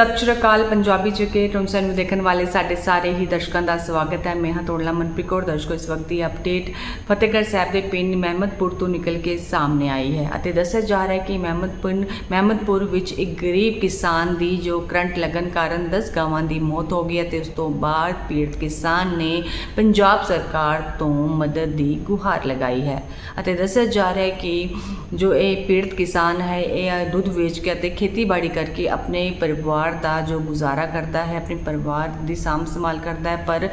ਸਤਿ ਸ਼੍ਰੀ ਅਕਾਲ ਪੰਜਾਬੀ ਚ ਕੇ ਟੋਨਸਨ ਨੂੰ ਦੇਖਣ ਵਾਲੇ ਸਾਡੇ ਸਾਰੇ ਹੀ ਦਰਸ਼ਕਾਂ ਦਾ ਸਵਾਗਤ ਹੈ। ਮੈਂ ਹਾਂ ਤੋੜਲਾ ਮਨਪ੍ਰੀਤ ਕੌਰ, ਦਰਸ਼ਕੋ, ਇਸ ਵਕਤ ਦੀ ਅਪਡੇਟ ਫਤਿਹਗੜ੍ਹ ਸਾਹਿਬ ਦੇ ਪਿੰਡ ਮਹਿਮਦਪੁਰ ਤੋਂ ਨਿਕਲ ਕੇ ਸਾਹਮਣੇ ਆਈ ਹੈ ਅਤੇ ਦੱਸਿਆ ਜਾ ਰਿਹਾ ਹੈ ਕਿ ਮਹਿਮਦਪੁਰ ਮਹਿਮਦਪੁਰ ਵਿੱਚ ਇੱਕ ਗਰੀਬ ਕਿਸਾਨ ਦੀ ਜੋ ਕਰੰਟ ਲੱਗਣ ਕਾਰਨ 10 ਗਾਵਾਂ ਦੀ ਮੌਤ ਹੋ ਗਈ ਅਤੇ ਉਸ ਤੋਂ ਬਾਅਦ ਪੀੜਤ ਕਿਸਾਨ ਨੇ ਪੰਜਾਬ ਸਰਕਾਰ ਤੋਂ ਮਦਦ ਦੀ ਗੁਹਾਰ ਲਗਾਈ ਹੈ ਅਤੇ ਦੱਸਿਆ ਜਾ ਰਿਹਾ ਹੈ ਕਿ ਜੋ ਇਹ ਪੀੜਤ ਕਿਸਾਨ ਹੈ, ਇਹ ਦੁੱਧ ਵੇਚ ਕੇ ਅਤੇ ਖੇਤੀਬਾੜੀ ਕਰਕੇ ਆਪਣੇ ਪਰਿਵਾਰ ਦਾ ਜੋ ਗੁਜ਼ਾਰਾ ਕਰਦਾ ਹੈ, ਆਪਣੇ ਪਰਿਵਾਰ ਦੀ ਸਾਂਭ ਸੰਭਾਲ ਕਰਦਾ ਹੈ, ਪਰ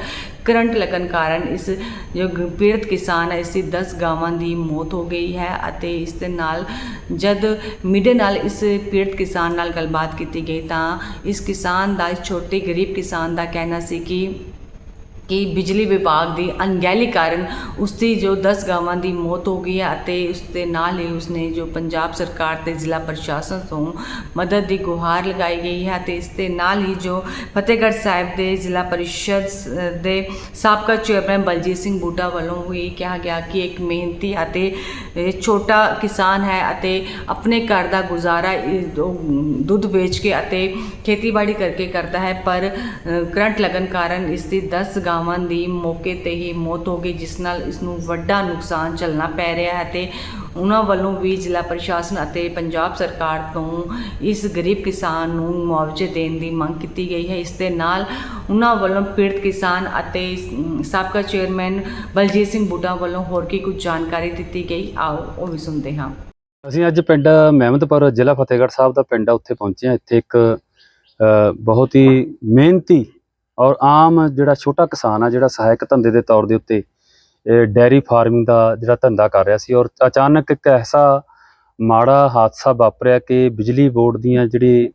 ਕਰੰਟ ਲੱਗਣ ਕਾਰਨ ਇਸ ਜੋ ਪੀੜਤ ਕਿਸਾਨ ਹੈ, ਇਸ ਦੀ 10 ਗਾਵਾਂ ਦੀ ਮੌਤ ਹੋ ਗਈ ਹੈ ਅਤੇ ਇਸ ਦੇ ਨਾਲ ਜਦ ਮੀਡੀਆ ਨਾਲ ਇਸ ਪੀੜਤ ਕਿਸਾਨ ਨਾਲ ਗੱਲਬਾਤ ਕੀਤੀ ਗਈ ਤਾਂ ਇਸ ਕਿਸਾਨ ਦਾ, ਇਸ ਛੋਟੇ ਗਰੀਬ ਕਿਸਾਨ ਦਾ ਕਹਿਣਾ ਸੀ ਕਿ ਕਿ ਬਿਜਲੀ ਵਿਭਾਗ ਦੀ ਅਣਗਹਿਲੀ ਕਾਰਨ ਉਸ ਦੀ ਜੋ 10 ਗਾਵਾਂ ਦੀ ਮੌਤ ਹੋ ਗਈ ਹੈ ਅਤੇ ਉਸ ਦੇ ਨਾਲ ਹੀ ਉਸਨੇ ਜੋ ਪੰਜਾਬ ਸਰਕਾਰ ਤੇ ਜ਼ਿਲ੍ਹਾ ਪ੍ਰਸ਼ਾਸਨ ਤੋਂ ਮਦਦ ਦੀ ਗੁਹਾਰ ਲਗਾਈ ਗਈ ਹੈ ਤੇ ਇਸ ਦੇ ਨਾਲ ਹੀ ਜੋ ਫਤਿਹਗੜ੍ਹ ਸਾਹਿਬ ਦੇ ਜ਼ਿਲ੍ਹਾ ਪਰਿਸ਼ਦ ਸ- ਦੇ ਸਾਬਕਾ ਚੇਅਰਮੈਨ ਬਲਜੀਤ ਸਿੰਘ ਬੂਟਾ ਵੱਲੋਂ ਵੀ ਕਿਹਾ ਗਿਆ ਕਿ ਇੱਕ ਮਿਹਨਤੀ ਅਤੇ ਛੋਟਾ ਕਿਸਾਨ ਹੈ ਅਤੇ ਆਪਣੇ ਘਰ ਦਾ ਗੁਜ਼ਾਰਾ ਦੁੱਧ ਵੇਚ ਕੇ ਅਤੇ ਖੇਤੀਬਾੜੀ ਕਰਕੇ ਕਰਦਾ ਹੈ ਪਰ ਕਰੰਟ ਲੱਗਣ ਕਾਰਨ ਇਸ ਦੀ 10 ਗਾਵਾਂ ਦੀ ਮੌਕੇ ਤੇ ਹੀ ਮੌਤ ਹੋ ਗਈ ਜਿਸ ਨਾਲ ਇਸ ਨੂੰ ਵੱਡਾ ਨੁਕਸਾਨ ਝੱਲਣਾ ਪੈ ਰਿਹਾ ਹੈ ਤੇ ਉਹਨਾਂ ਵੱਲੋਂ ਵੀ ਜ਼ਿਲ੍ਹਾ ਪ੍ਰਸ਼ਾਸਨ ਅਤੇ ਪੰਜਾਬ ਸਰਕਾਰ ਤੋਂ ਇਸ ਗਰੀਬ ਕਿਸਾਨ ਨੂੰ ਮੁਆਵਜ਼ੇ ਦੇਣ ਦੀ ਮੰਗ ਕੀਤੀ ਗਈ ਹੈ। ਇਸ ਦੇ ਨਾਲ ਉਹਨਾਂ ਵੱਲੋਂ ਪੀੜਤ ਕਿਸਾਨ ਅਤੇ ਸਾਬਕਾ ਚੇਅਰਮੈਨ ਬਲਜੀਤ ਸਿੰਘ ਬੁੱਢਾ ਵੱਲੋਂ ਹੋਰ ਕੀ ਕੁਝ ਜਾਣਕਾਰੀ ਦਿੱਤੀ ਗਈ ਆਓ ਉਹ ਵੀ ਸੁਣਦੇ ਹਾਂ। ਅਸੀਂ ਅੱਜ ਪਿੰਡ ਮਹਿਮਦਪੁਰ ਜ਼ਿਲ੍ਹਾ ਫਤਿਹਗੜ੍ਹ ਸਾਹਿਬ ਦਾ ਪਿੰਡ ਆ ਉੱਥੇ ਪਹੁੰਚੇ ਹਾਂ। ਇੱਥੇ ਇੱਕ ਅ, ਬਹੁਤ ਹੀ ਮਿਹਨਤੀ ਔਰ ਆਮ ਜਿਹੜਾ ਛੋਟਾ ਕਿਸਾਨ ਆ ਜਿਹੜਾ ਸਹਾਇਕ ਧੰਦੇ ਦੇ ਤੌਰ ਦੇ ਉੱਤੇ ਇਹ ਡੈਰੀ ਫਾਰਮਿੰਗ ਦਾ ਜਿਹੜਾ ਧੰਦਾ ਕਰ ਰਿਹਾ ਸੀ ਔਰ ਅਚਾਨਕ ਇੱਕ ਐਸਾ ਮਾੜਾ ਹਾਦਸਾ ਵਾਪਰਿਆ ਕਿ ਬਿਜਲੀ ਬੋਰਡ ਦੀਆਂ ਜਿਹੜੀ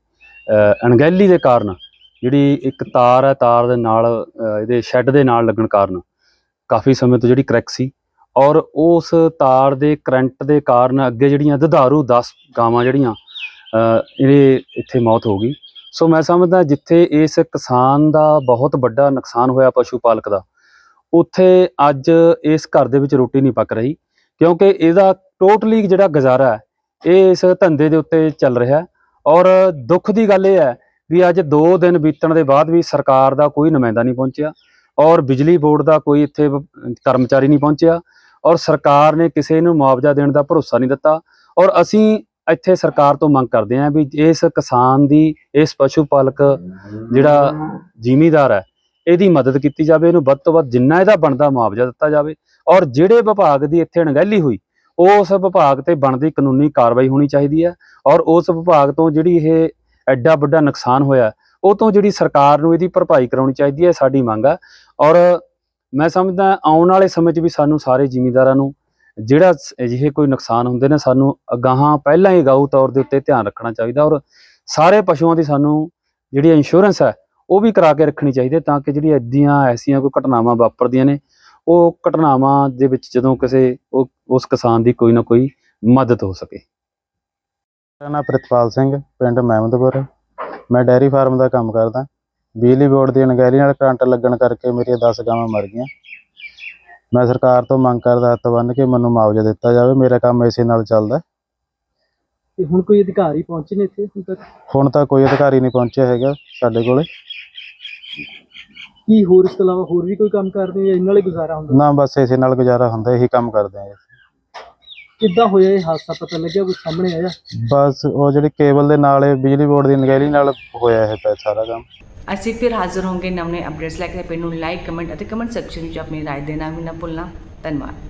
ਅਣਗਹਿਲੀ ਦੇ ਕਾਰਨ ਜਿਹੜੀ ਇੱਕ ਤਾਰ ਹੈ ਤਾਰ ਦੇ ਨਾਲ ਇਹਦੇ ਸ਼ੈੱਡ ਦੇ ਨਾਲ ਲੱਗਣ ਕਾਰਨ ਕਾਫੀ ਸਮੇਂ ਤੋਂ ਜਿਹੜੀ ਕਰੈਕ ਸੀ ਔਰ ਉਸ ਤਾਰ ਦੇ ਕਰੰਟ ਦੇ ਕਾਰਨ ਅੱਗੇ ਜਿਹੜੀਆਂ ਦੁਧਾਰੂ 10 ਗਾਵਾਂ ਜਿਹੜੀਆਂ ਅ, ਇਹਦੇ ਇੱਥੇ ਮੌਤ ਹੋ ਗਈ। ਸੋ ਮੈਂ ਸਮਝਦਾ ਜਿੱਥੇ ਇਸ ਕਿਸਾਨ ਦਾ ਬਹੁਤ ਵੱਡਾ ਨੁਕਸਾਨ ਹੋਇਆ ਪਸ਼ੂ ਪਾਲਕ ਦਾ, ਉੱਥੇ ਅੱਜ ਇਸ ਘਰ ਦੇ ਵਿੱਚ ਰੋਟੀ ਨਹੀਂ ਪੱਕ ਰਹੀ, ਕਿਉਂਕਿ ਇਹਦਾ ਟੋਟਲੀ ਜਿਹੜਾ ਗੁਜ਼ਾਰਾ ਹੈ, ਇਹ ਇਸ ਧੰਦੇ ਦੇ ਉੱਤੇ ਚੱਲ ਰਿਹਾ ਔਰ ਦੁੱਖ ਦੀ ਗੱਲ ਇਹ ਹੈ ਵੀ ਅੱਜ 2 ਦਿਨ ਬੀਤਣ ਦੇ ਬਾਅਦ ਵੀ ਸਰਕਾਰ ਦਾ ਕੋਈ ਨੁਮਾਇੰਦਾ ਨਹੀਂ ਪਹੁੰਚਿਆ ਔਰ ਬਿਜਲੀ ਬੋਰਡ ਦਾ ਕੋਈ ਇੱਥੇ ਕਰਮਚਾਰੀ ਨਹੀਂ ਪਹੁੰਚਿਆ ਔਰ ਸਰਕਾਰ ਨੇ ਕਿਸੇ ਨੂੰ ਮੁਆਵਜ਼ਾ ਦੇਣ ਦਾ ਭਰੋਸਾ ਨਹੀਂ ਦਿੱਤਾ ਔਰ ਅਸੀਂ ਇੱਥੇ ਸਰਕਾਰ ਤੋਂ ਮੰਗ ਕਰਦੇ ਹਾਂ ਵੀ ਇਸ ਕਿਸਾਨ ਦੀ, ਇਸ ਪਸ਼ੂ ਪਾਲਕ ਜਿਹੜਾ ਜ਼ਿਮੀਦਾਰ ਹੈ, ਇਹਦੀ ਮਦਦ ਕੀਤੀ ਜਾਵੇ, ਇਹਨੂੰ ਵੱਧ ਤੋਂ ਵੱਧ ਜਿੰਨਾ ਇਹਦਾ ਬਣਦਾ ਮੁਆਵਜ਼ਾ ਦਿੱਤਾ ਜਾਵੇ ਔਰ ਜਿਹੜੇ ਵਿਭਾਗ ਦੀ ਇੱਥੇ ਅਣਗਹਿਲੀ ਹੋਈ, ਉਸ ਵਿਭਾਗ ਤੇ ਬਣਦੀ ਕਾਨੂੰਨੀ ਕਾਰਵਾਈ ਹੋਣੀ ਚਾਹੀਦੀ ਹੈ ਔਰ ਉਸ ਵਿਭਾਗ ਤੋਂ ਜਿਹੜੀ ਇਹ ਐਡਾ ਵੱਡਾ ਨੁਕਸਾਨ ਹੋਇਆ, ਉਹ ਤੋਂ ਜਿਹੜੀ ਸਰਕਾਰ ਨੂੰ ਇਹਦੀ ਭਰਪਾਈ ਕਰਾਉਣੀ ਚਾਹੀਦੀ ਹੈ ਸਾਡੀ ਮੰਗ ਆ ਔਰ ਮੈਂ ਸਮਝਦਾ ਆਉਣ ਵਾਲੇ ਸਮੇਂ 'ਚ ਵੀ ਸਾਨੂੰ ਸਾਰੇ ਜ਼ਿਮੀਂਦਾਰਾਂ ਨੂੰ ਜਿਹੜਾ ਅਜਿਹੇ ਕੋਈ ਨੁਕਸਾਨ ਹੁੰਦੇ ਨੇ, ਸਾਨੂੰ ਅਗਾਹਾਂ ਪਹਿਲਾਂ ਹੀ ਗਾਊ ਤੌਰ ਦੇ ਉੱਤੇ ਧਿਆਨ ਰੱਖਣਾ ਚਾਹੀਦਾ ਔਰ ਸਾਰੇ ਪਸ਼ੂਆਂ ਦੀ ਸਾਨੂੰ ਜਿਹੜੀ ਇੰਸ਼ੋਰੈਂਸ ਹੈ, ਉਹ ਵੀ ਕਰਾ ਕੇ ਰੱਖਣੀ ਚਾਹੀਦੀ ਹੈ ਤਾਂ ਕਿ ਜਿਹੜੀ ਐਦੀਆਂ ਐਸੀਆਂ ਕੋਈ ਘਟਨਾਵਾਂ ਵਾਪਰਦੀਆਂ ਨੇ, ਉਹ ਘਟਨਾਵਾਂ ਦੇ ਵਿੱਚ ਜਦੋਂ ਕਿਸੇ ਉਹ, ਉਸ ਕਿਸਾਨ ਦੀ ਕੋਈ ਨਾ ਕੋਈ ਮਦਦ ਹੋ ਸਕੇ। ਮੇਰਾ ਨਾਮ ਪ੍ਰਿਤਪਾਲ ਸਿੰਘ, ਪਿੰਡ ਮਹਿਮਦਪੁਰ। ਮੈਂ ਡੈਰੀ ਫਾਰਮ ਦਾ ਕੰਮ ਕਰਦਾ। ਬਿਜਲੀ ਬੋਰਡ ਦੀ ਅਣਗਹਿਲੀ ਨਾਲ ਕਰੰਟ ਲੱਗਣ ਕਰਕੇ ਮੇਰੀਆਂ 10 ਗਾਵਾਂ ਮਰ ਗਈਆਂ। ਮੈਂ ਸਰਕਾਰ ਤੋਂ ਮੰਗ ਕਰਦਾ ਹੱਥ ਬੰਨ੍ਹ ਕੇ ਮੈਨੂੰ ਮੁਆਵਜ਼ਾ ਦਿੱਤਾ ਜਾਵੇ ਮੇਰਾ ਕੰਮ ਇਸੇ ਨਾਲ ਚੱਲਦਾ ਤੇ ਹੁਣ ਕੋਈ ਅਧਿਕਾਰੀ ਪਹੁੰਚੇ ਨੇ ਇੱਥੇ ਹੁਣ ਤੱਕ? ਹੁਣ ਤਾਂ ਕੋਈ ਅਧਿਕਾਰੀ ਨਹੀਂ ਪਹੁੰਚਿਆ ਹੈਗਾ ਸਾਡੇ ਕੋਲੇ। ਕੀ ਹੋਰ ਇਸ ਤੋਂ ਇਲਾਵਾ ਹੋਰ ਵੀ ਕੋਈ ਕੰਮ ਕਰਦੇ ਜਾਂ ਇਹਨਾਂ ਨਾਲ ਹੀ ਗੁਜ਼ਾਰਾ ਹੁੰਦਾ? ਨਾ ਬਸ ਇਸੇ ਨਾਲ ਗੁਜ਼ਾਰਾ ਹੁੰਦਾ ਇਹੀ ਕੰਮ ਕਰਦੇ ਆ ਕਿੱਦਾਂ ਹੋਇਆ ਇਹ ਹਾਦਸਾ ਪਤਾ ਲੱਗਿਆ? ਕੋਈ ਸਾਹਮਣੇ ਆਇਆ? ਬਸ ਉਹ ਜਿਹੜੀ ਕੇਬਲ ਦੇ ਨਾਲ ਇਹ ਬਿਜਲੀ ਬੋਰਡ ਦੀ ਅਣਗਹਿਲੀ ਨਾਲ ਹੋਇਆ ਇਹ ਪੈ ਸਾਰਾ ਕੰਮ। ਅਸੀਂ ਫਿਰ ਹਾਜ਼ਰ ਹੋਵਾਂਗੇ ਨਵੇਂ ਅਪਡੇਟਸ ਲੈ ਕੇ ਪਿੰਡ ਨੂੰ ਲਾਈਕ ਕਮੈਂਟ ਅਤੇ ਕਮੈਂਟ ਸੈਕਸ਼ਨ ਵਿੱਚ ਆਪਣੀ رائے ਦੇਣਾ ਵੀ ਨਾ ਭੁੱਲਣਾ ਧੰਨਵਾਦ